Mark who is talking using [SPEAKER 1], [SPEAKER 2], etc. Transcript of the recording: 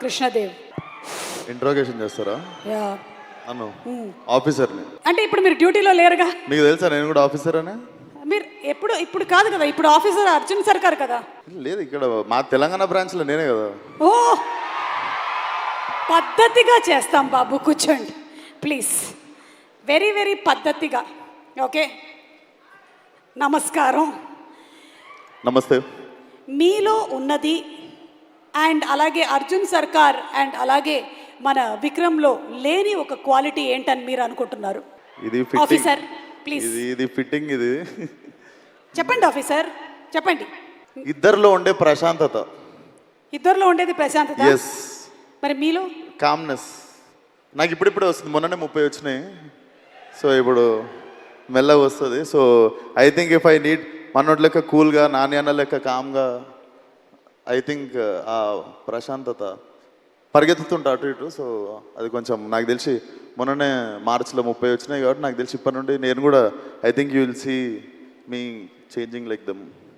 [SPEAKER 1] Krishnadev.
[SPEAKER 2] Interrogation చేస్తారా?
[SPEAKER 1] Yeah.
[SPEAKER 2] నన్ను ఆఫీసర్ని
[SPEAKER 1] అంటే ఇప్పుడు మీరు డ్యూటీలో లేరుగా?
[SPEAKER 2] మీకు తెలుసా నేను కూడా ఆఫీసర్ అని?
[SPEAKER 1] మీరు ఎప్పుడు ఇప్పుడు కాదు కదా ఇప్పుడు ఆఫీసర్ అర్జున్ సర్కార్ కదా.
[SPEAKER 2] లేదు ఇక్కడ మా తెలంగాణ బ్రాంచ్లో నేనే కదా.
[SPEAKER 1] ఓ! పద్ధతిగా చేస్తాం బాబు కూర్చోండి. ప్లీజ్ వెరీ వెరీ పద్ధతిగా. ఓకే నమస్కారం.
[SPEAKER 2] నమస్తే.
[SPEAKER 1] మీలో ఉన్నది అండ్ అలాగే అర్జున్ సర్కార్ అండ్ అలాగే మన విక్రమ్లో లేని ఒక క్వాలిటీ ఏంటని మీరు అనుకుంటున్నారు?
[SPEAKER 2] ఇది
[SPEAKER 1] ఆఫీసర్ ప్లీజ్.
[SPEAKER 2] ఇది ఫిట్టింగ్ ఇది.
[SPEAKER 1] చెప్పండి ఆఫీసర్ చెప్పండి.
[SPEAKER 2] ఇద్దరిలో ఉండే ప్రశాంతత.
[SPEAKER 1] ఇద్దరిలో ఉండేది ప్రశాంతత?
[SPEAKER 2] ఎస్
[SPEAKER 1] మరి మీలో?
[SPEAKER 2] కామ్నెస్ నాకు ఇప్పుడిప్పుడే వస్తుంది మొన్ననే ముప్పై వచ్చినాయి. సో ఇప్పుడు మెల్లగా వస్తుంది. So I think if I need మనోటి లెక్క కూల్గా నాని అన్న లెక్క కామ్గా ఐ థింక్ uh, ఆ ప్రశాంతత పరిగెత్తుతుంటా అటు ఇటు సో అది కొంచెం నాకు తెలిసి మొన్ననే మార్చిలో ముప్పై వచ్చినాయి కాబట్టి నాకు తెలిసి ఇప్పటి నుండి నేను కూడా I think you will see me changing like them